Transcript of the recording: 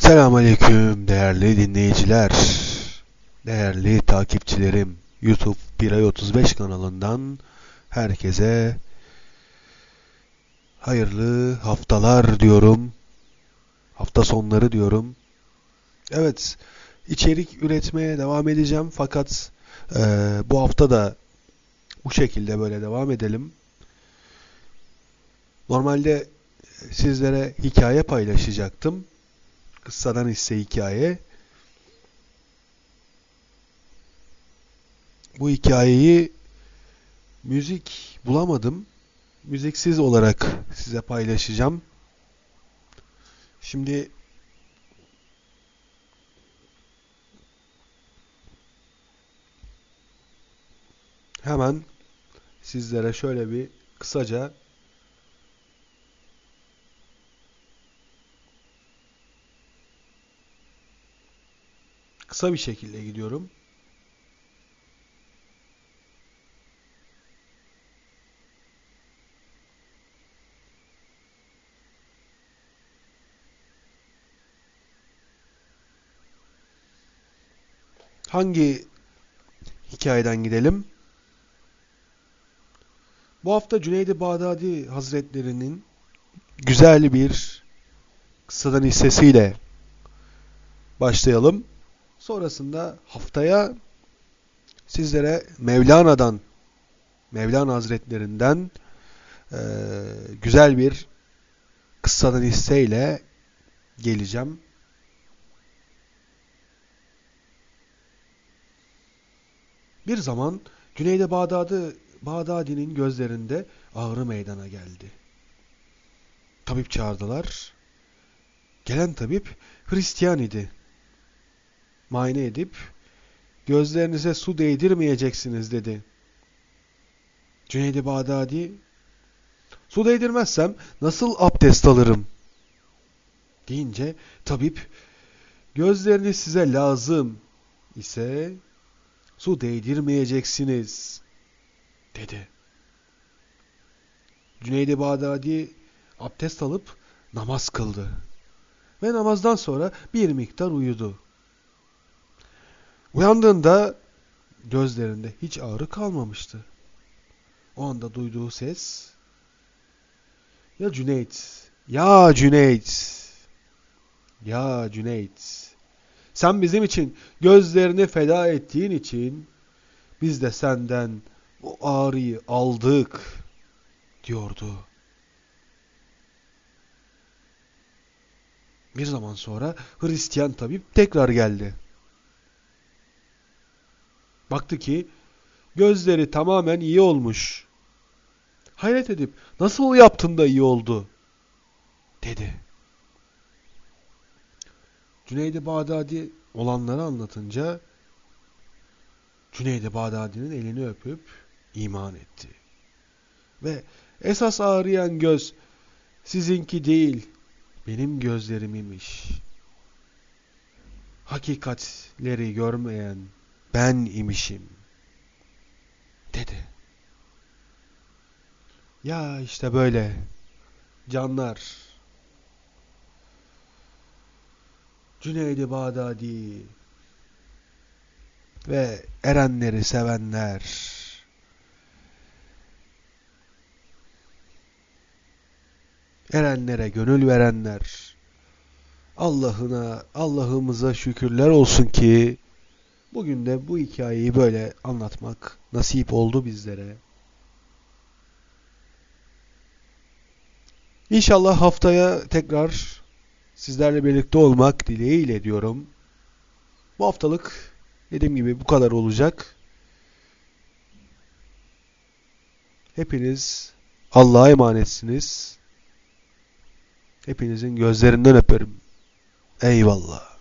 Selamünaleyküm değerli dinleyiciler, değerli takipçilerim. YouTube 1 ay 35 kanalından herkese hayırlı haftalar diyorum. Hafta sonları diyorum. Evet, içerik üretmeye devam edeceğim fakat e, bu hafta da bu şekilde böyle devam edelim. Normalde sizlere hikaye paylaşacaktım. Kıssadan hisse hikaye. Bu hikayeyi müzik bulamadım. Müziksiz olarak size paylaşacağım. Şimdi hemen sizlere şöyle bir kısaca kısa bir şekilde gidiyorum. Hangi hikayeden gidelim? Bu hafta Cüneydi Bağdadi Hazretlerinin güzel bir kıssadan hissesiyle başlayalım. Sonrasında haftaya sizlere Mevlana'dan, Mevlana Hazretlerinden e, güzel bir kıssadan hisseyle geleceğim. Bir zaman Güneyde Bağdat'ı Bağdadi'nin gözlerinde ağrı meydana geldi. Tabip çağırdılar. Gelen tabip Hristiyan idi muayene edip gözlerinize su değdirmeyeceksiniz dedi. Cüneydi Bağdadi su değdirmezsem nasıl abdest alırım? deyince tabip gözleriniz size lazım ise su değdirmeyeceksiniz dedi. Cüneydi Bağdadi abdest alıp namaz kıldı. Ve namazdan sonra bir miktar uyudu. Uyandığında gözlerinde hiç ağrı kalmamıştı. O anda duyduğu ses ya Cüneyt, ya Cüneyt, ya Cüneyt. Sen bizim için gözlerini feda ettiğin için biz de senden bu ağrıyı aldık diyordu. Bir zaman sonra Hristiyan tabip tekrar geldi. Baktı ki gözleri tamamen iyi olmuş. Hayret edip nasıl yaptın da iyi oldu dedi. Cüneydi Bağdadi olanları anlatınca Cüneydi Bağdadi'nin elini öpüp iman etti. Ve esas ağrıyan göz sizinki değil benim gözlerim imiş. Hakikatleri görmeyen ben imişim dedi. Ya işte böyle canlar. Cüneydi Bağdadi ve erenleri sevenler. Erenlere gönül verenler. Allah'ına Allah'ımıza şükürler olsun ki Bugün de bu hikayeyi böyle anlatmak nasip oldu bizlere. İnşallah haftaya tekrar sizlerle birlikte olmak dileğiyle diyorum. Bu haftalık dediğim gibi bu kadar olacak. Hepiniz Allah'a emanetsiniz. Hepinizin gözlerinden öperim. Eyvallah.